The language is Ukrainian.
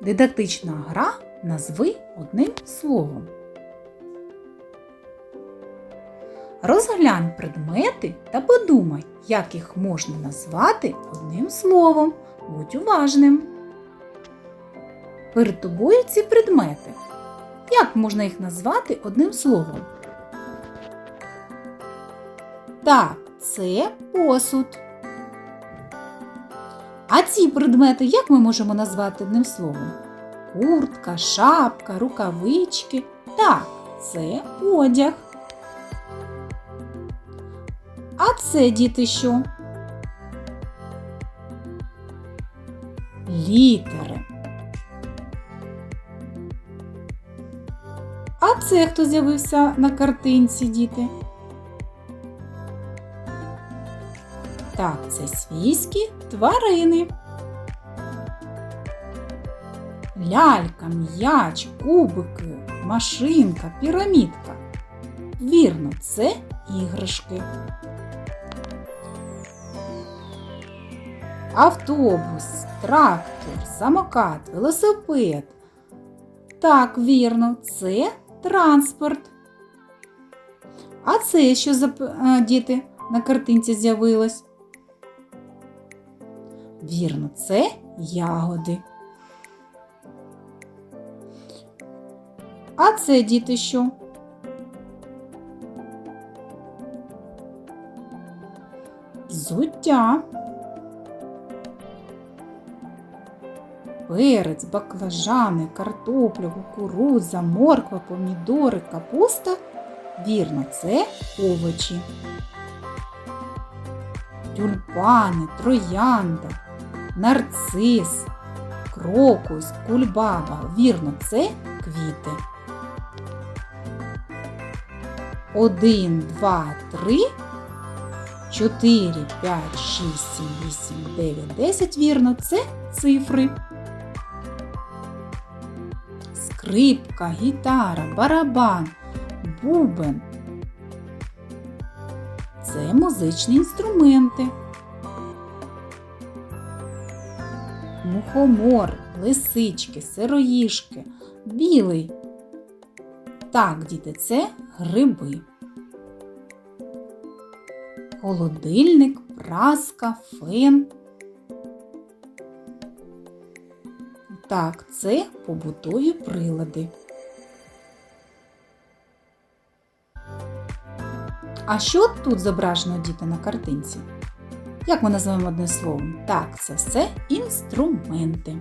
Дидактична гра назви одним словом. Розглянь предмети та подумай, як їх можна назвати одним словом. Будь уважним. Перед тобою ці предмети. Як можна їх назвати одним словом? Так, це посуд. А ці предмети як ми можемо назвати одним словом? Куртка, шапка, рукавички. Так, це одяг. А це діти що? Літери. А це хто з'явився на картинці, діти? Так, це свійські тварини. Лялька, м'яч, кубики, машинка, пірамідка. Вірно, це іграшки. Автобус, трактор, самокат, велосипед. Так, вірно, це транспорт. А це що за діти на картинці з'явилось? Вірно, це ягоди. А це діти що? Взуття. Перець, баклажани, картопля, кукурудза, морква, помідори, капуста. Вірно, це овочі. Тюльпани, троянда, нарцис, крокус, кульбаба. Вірно, це квіти. Один, два, три, чотири, п'ять, шість, сім, вісім, дев'ять, десять. Вірно, це цифри. Скрипка, гітара, барабан, бубен. Це музичні інструменти. Мухомор, лисички, сироїшки, білий. Так, діти, це гриби. Холодильник, праска, фен. Так, це побутові прилади. А що тут зображено діти на картинці? Як ми називаємо одне словом? Так, це все інструменти.